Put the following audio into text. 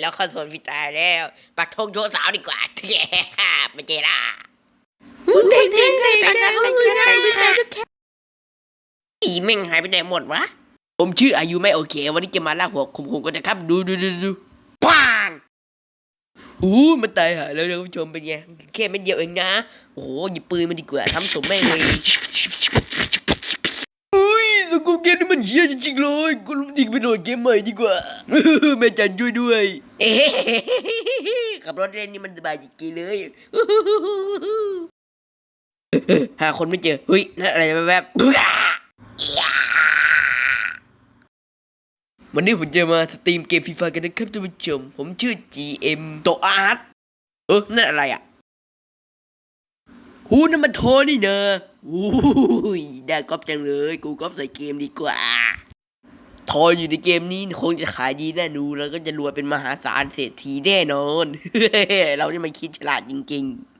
แล้วเข้าสวนพิตาแล้วปักธงโยสาวดีกว่าไม่เจล่ะเท่เท่เท่แต่งงานแล้วมือง่ายไม่ใช่ด้วยแค่อีแม่งหายไปไหนหมดวะ ผมชื่ออายุไม่โอเค วันนี้จะมาลากหัวคุมๆกันนะครับ ดูดูดูดูปังอู้มันตายหาแล้วท่านผู้ชมเป็นไงแค่เม็ดเดียวเองนะ โอ้โหหยิบปืนมาดีกว่าทำสมแม่งเลยอุ้ยส กูเกมนี่มันเฮี้ยจริงๆเลยกูรู้ดิกไปโหลดเกมใหม่ดีกว่าแม่จันช่วยด้วย เอ๊ะขับรถเล่นนี่มันสบายจริงๆเลยหาคนไม่เจอเฮ้ยนั่นอะไรแวบๆวันนี้ผมจะมาสตรีมเกมฟีฟากันนะครับท่านผู้ชม ผมชื่อ GM โตอาร์ตเออนั่นอะไรอะ อู้นั่นมันโทนี่เนอะอู้ยได้ก๊อปจังเลย กูก๊อปใส่เกมดีกว่า ทอยอยู่ในเกมนี้คงจะขายดีแน่นูแล้วก็จะรวยเป็นมหาศาลเศรษฐีแน่นอน เรานี่มันคิดฉลาดจริง ๆ